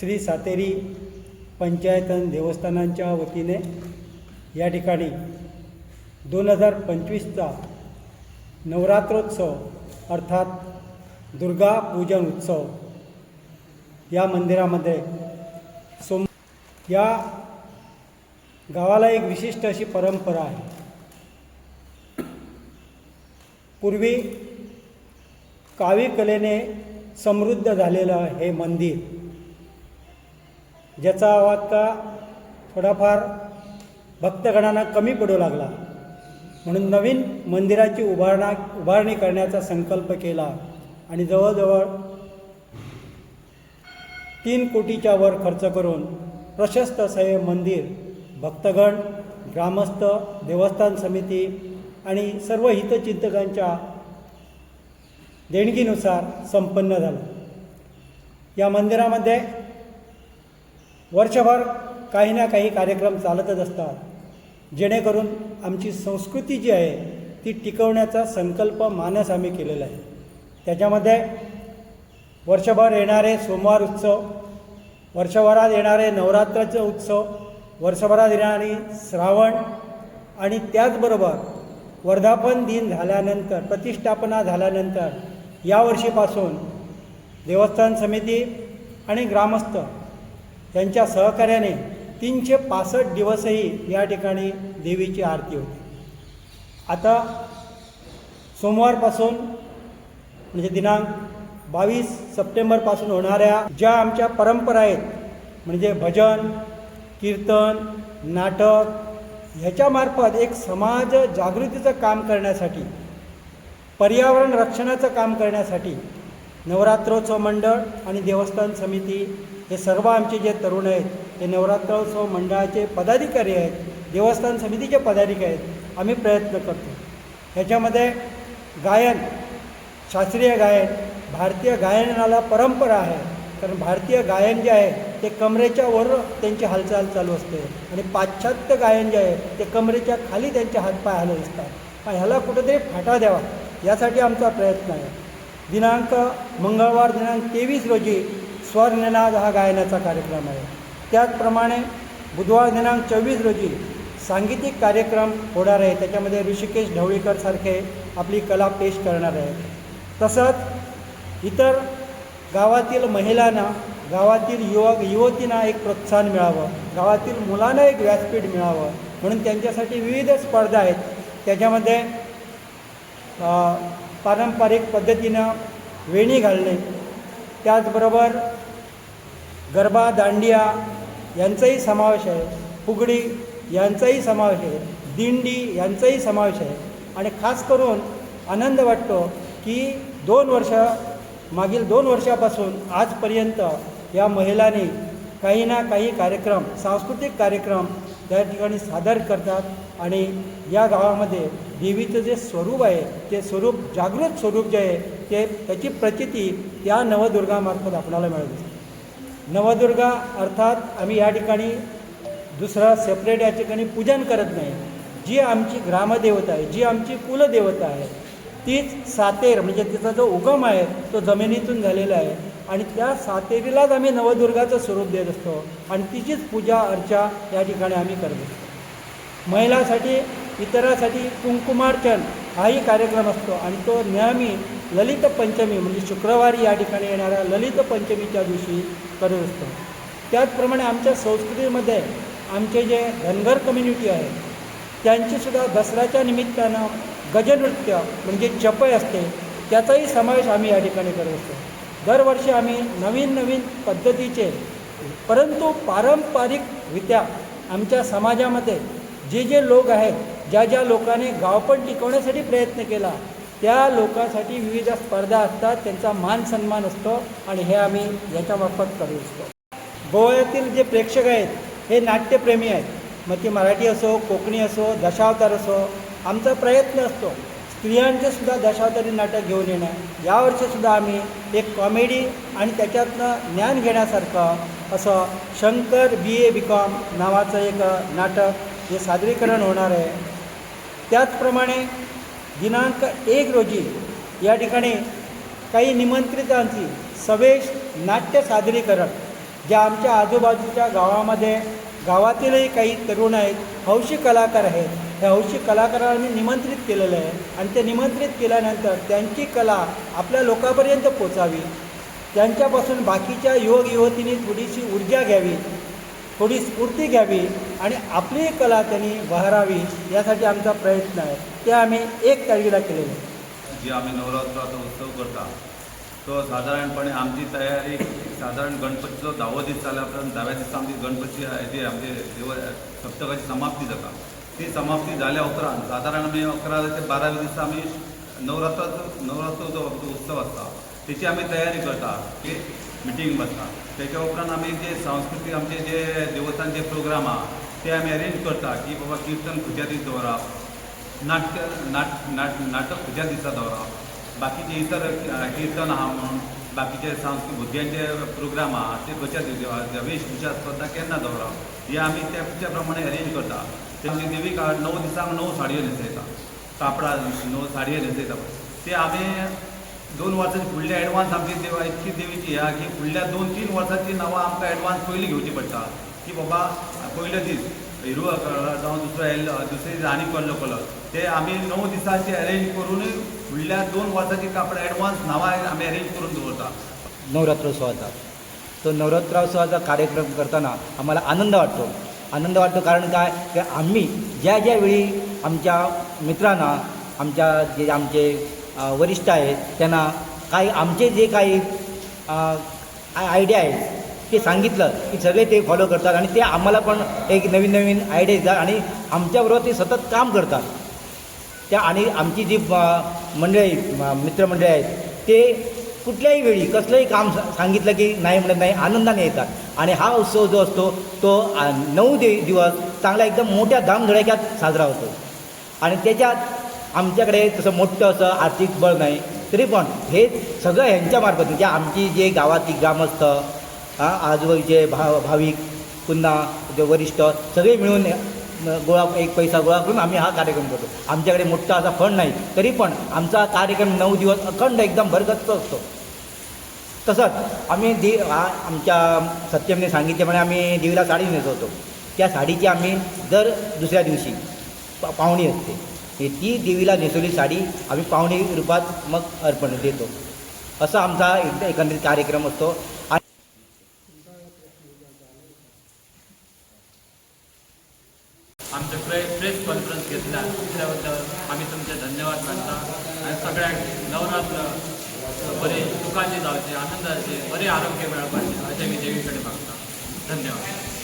श्री सातेरी पंचायत आणि देवस्थानांच्या वतीने या ठिकाणी दोन हजार पंचवीसचा नवरात्रोत्सव अर्थात दुर्गा पूजन उत्सव या मंदिरामध्ये सोम या गावाला एक विशिष्ट अशी परंपरा आहे. पूर्वी कावी कलेने समृद्ध झालेलं हे मंदिर ज्याचा आवाका थोडाफार भक्तगणांना कमी पडू लागला. म्हणून नवीन मंदिराची उभारणा उभारणी करण्याचा संकल्प केला आणि जवळजवळ तीन कोटीच्या वर खर्च करून प्रशस्त असं हे मंदिर भक्तगण ग्रामस्थ देवस्थान समिती आणि सर्व हितचिंतकांच्या देणगीनुसार संपन्न झालं. या मंदिरामध्ये वर्षभर काही ना काही कार्यक्रम चालतच असतात. जेणेकरून आमची संस्कृती जी आहे ती टिकवण्याचा संकल्प मानस आम्ही केलेला आहे. त्याच्यामध्ये वर्षभर येणारे सोमवार उत्सव वर्षभरात येणारे नवरात्राचे उत्सव वर्षभरात येणारी श्रावण आणि त्याचबरोबर वर्धापन दिन झाल्यानंतर प्रतिष्ठापना झाल्यानंतर यावर्षीपासून देवस्थान समिती आणि ग्रामस्थ त्यांच्या सहकार्याने तीनशे पासष्ट दिवसही या ठिकाणी देवीची आरती होते. आता सोमवारपासून म्हणजे दिनांक बावीस सप्टेंबरपासून होणाऱ्या ज्या आमच्या परंपरा आहेत म्हणजे भजन कीर्तन नाटक ह्याच्यामार्फत एक समाज जागृतीचं काम करण्यासाठी पर्यावरण रक्षणाचं काम करण्यासाठी नवरात्रोत्सव मंडळ आणि देवस्थान समिती हे सर्व आमचे जे तरुण आहेत हे नवरात्रोत्सव मंडळाचे पदाधिकारी आहेत देवस्थान समितीचे पदाधिकारी आहेत आम्ही प्रयत्न करतो. ह्याच्यामध्ये गायन शास्त्रीय गायन भारतीय गायनाला परंपरा आहे. कारण भारतीय गायन जे आहे ते कमरेच्या वर त्यांची हालचाल चालू असते आणि पाश्चात्य गायन जे आहे ते कमरेच्या खाली त्यांचे हातपाय हलत असतात. आणि ह्याला कुठेतरी फाटा द्यावा यासाठी आमचा प्रयत्न आहे. दिनांक मंगळवार दिनांक तेवीस रोजी स्वरनिनाद हा गायनाचा कार्यक्रम आहे. त्याचप्रमाणे बुधवार दिनांक चोवीस रोजी सांगीतिक कार्यक्रम होणार आहे. त्याच्यामध्ये ऋषिकेश ढवळीकरसारखे आपली कला पेश करणार आहेत तसंच इतर गावातील महिलांना गावातील युवक युवतींना एक प्रोत्साहन मिळावं. गावातील मुलांना एक व्यासपीठ मिळावं. म्हणून त्यांच्यासाठी विविध स्पर्धा आहेत. त्याच्यामध्ये पारंपरिक पद्धतीनं वेणी घालणे त्याचबरोबर गरबा दांडिया यांचाही समावेश आहे फुगडी यांचाही समावेश आहे दिंडी यांचाही समावेश आहे. आणि खास करून आनंद वाटतो की दोन वर्ष मागील दोन वर्षापासून आजपर्यंत या महिलांनी काही ना काही कार्यक्रम सांस्कृतिक कार्यक्रम त्या ठिकाणी सादर करतात. आणि या गावामध्ये देवीचं जे स्वरूप आहे ते स्वरूप जागृत स्वरूप जे आहे ते त्याची प्रचिती त्या नवदुर्गामार्फत आपल्याला मिळत नवदुर्गा अर्थात आम्ही या ठिकाणी दुसरा सेपरेट या ठिकाणी पूजन करत नाही. जी आमची ग्रामदेवता आहे जी आमची कुलदेवता आहे तीच सातेर म्हणजे तिचा जो उगम आहे तो जमिनीतून झालेला आहे आणि त्या सातेरीलाच आम्ही नवदुर्गाचं स्वरूप देत असतो आणि तिचीच पूजा अर्चा या ठिकाणी आम्ही करत असतो. महिलासाठी इतरासाठी कुंकुमार्चन हाही कार्यक्रम असतो आणि तो नेहमी ललित पंचमी म्हणजे शुक्रवारी या ठिकाणी येणाऱ्या ललित पंचमीच्या दिवशी करत असतो. त्याचप्रमाणे आमच्या संस्कृतीमध्ये आमचे जे धनगर कम्युनिटी आहे त्यांचीसुद्धा दसऱ्याच्या निमित्तानं गजनृत्य म्हणजे चपय असते त्याचाही समावेश आम्ही या ठिकाणी करत असतो. दरवर्षी आम्ही नवीन नवीन पद्धतीचे परंतु पारंपरिकरित्या आमच्या समाजामध्ये जे जे लोक आहेत ज्या ज्या लोकांनी गावपण टिकवण्यासाठी प्रयत्न केला त्या लोकांसाठी विविध स्पर्धा असतात त्यांचा मान सन्मान असतो आणि हे आम्ही याच्यामार्फत करू असतो गोव्यातील जे प्रेक्षक आहेत हे नाट्यप्रेमी आहेत. मग ती मराठी असो कोकणी असो दशावतार असो आमचा प्रयत्न असतो. स्त्रियांचे सुद्धा दशावतारी नाटक घेऊन येणं. यावर्षीसुद्धा आम्ही एक कॉमेडी आणि त्याच्यातनं ज्ञान घेण्यासारखं असं शंकर बी ए बी कॉम नावाचं एक नाटक हे सादरीकरण होणार आहे. त्याचप्रमाणे दिनांक एक रोजी या ठिकाणी काही निमंत्रितांची सवेश नाट्य सादरीकरण ज्या आमच्या आजूबाजूच्या गावामध्ये गावातीलही काही तरुण आहेत हौशी कलाकार आहेत. त्या हौशी कलाकारांना आम्ही निमंत्रित केलेलं आहे आणि ते निमंत्रित केल्यानंतर त्यांची कला आपल्या लोकांपर्यंत पोचावी. त्यांच्यापासून बाकीच्या युवक युवतींनी थोडीशी ऊर्जा घ्यावी थोडी स्फूर्ती घ्यावी. आणि आपली कला त्यांनी बहरावी यासाठी आमचा प्रयत्न आहे. ते आम्ही एक तारखेला केलेलं आहे. जे आम्ही नवरात्राचा उत्सव करता तो साधारणपणे आमची तयारी साधारण गणपतीचो धावो दीस जाल्या उपरांत धाव्या दिसा आमची गणपती जे आमचे देव सप्तकाची समाप्ती जाता. ती समाप्ती जाल्या उपरांत साधारण आमी अकरा ते बाराव्या दिसा आमी नवरात्राचो नवरात्र जो उत्सव आसता तेची आमी तयारी करता की मिटींग बसता. तेच्या उपरांत आमी जे सांस्कृतीक आमचे जे देवस्थानचे प्रोग्राम आहा ते आमी अरेंज करता की बाबा किर्तन खंयच्या दीस दवरप नाट्य, नाट नाट, नाटक खंयच्या दिसा दवरप बाकीचे इतर किर्तन आहा म्हणून बाकीचे सांस्कृतीक भुरग्यांचे प्रोग्राम आहा ते वेशभूषा स्पर्धा केन्ना दवरप हे आमी प्रमाणे अरेंज करता? देवीक आ- णव दिसांक णव साडयो न्हेसयता कापडां णव साडयो न्हेसयता ते आमी दोन वर्सांची फुडल्या एडवान्स आमची देवा, इतकी देवीची ह्या की फुडल्या दोन तीन वर्सांची नांवां एडवान्स पयलीं घेवची पडटा की बाबा पयलो दीस हिरवो कलर जावं दुसरो येल्लो दुसरे दीस आनी कसलो कलर ते आमी णव दिसांचे अरेंज करून फुडल्या दोन वर्सांची कापड एडवान्स नांवां आमी अरेंज करून दवरता नवरात्रोत्सवाचा तो नवरात्रोत्सवाचा कार्यक्रम करताना आम्हाला आनंद वाटतो. आनंद वाटतो कारण काय? की आम्ही ज्या ज्या वेळी आमच्या मित्रांना आमच्या जे आमचे वरिष्ठ आहेत त्यांना काही आमचे जे काही आयडिया आहेत ते सांगितलं की सगळे ते फॉलो करतात आणि ते आम्हाला पण एक नवीन नवीन आयडिया देतात आणि आमच्याबरोबर ते सतत काम करतात. त्या आणि आमची जी मंडळी मित्रमंडळी आहेत ते कुठल्याही वेळी कसलंही काम सांगितलं की नाही म्हणत नाही आनंदाने येतात. आणि हा उत्सव जो असतो तो नऊ दि दिवस चांगला एकदम मोठ्या धामधडाक्यात साजरा होतो. आणि त्याच्यात आमच्याकडे तसं मोठं असं आर्थिक बळ नाही तरी पण हे सगळं ह्यांच्यामार्फत म्हणजे आमची जे गावातील ग्रामस्थ हा आजूबाजूचे भा भाविक पुन्हा जे वरिष्ठ सगळे मिळून गोळा एक पैसा गोळा करून आम्ही हा कार्यक्रम करतो. आमच्याकडे मोठा असा फंड नाही तरी पण आमचा कार्यक्रम नऊ दिवस अखंड एकदम भरगच्च असतो. तसंच आम्ही दे आमच्या सत्यमने सांगितल्याप्रमाणे आम्ही देवीला साडी नेसवतो. त्या साडीची आम्ही दर दुसऱ्या दिवशी पा पाहुणी असते. ती देवीला नेसवली साडी आम्ही पाहुणी रूपात मग अर्पण देतो. असा आमचा एक एकंदरीत कार्यक्रम असतो. आमचे प्रे प्रेस कॉन्फरन्स घेतला. त्याबद्दल आम्ही तुमचे धन्यवाद मानता. आणि सगळ्यांक नवरात्र बरे सुखाचे जावचे आनंदाचे बरे आरोग्य मेळपाचे अशें मी देवी कडेन मागता धन्यवाद.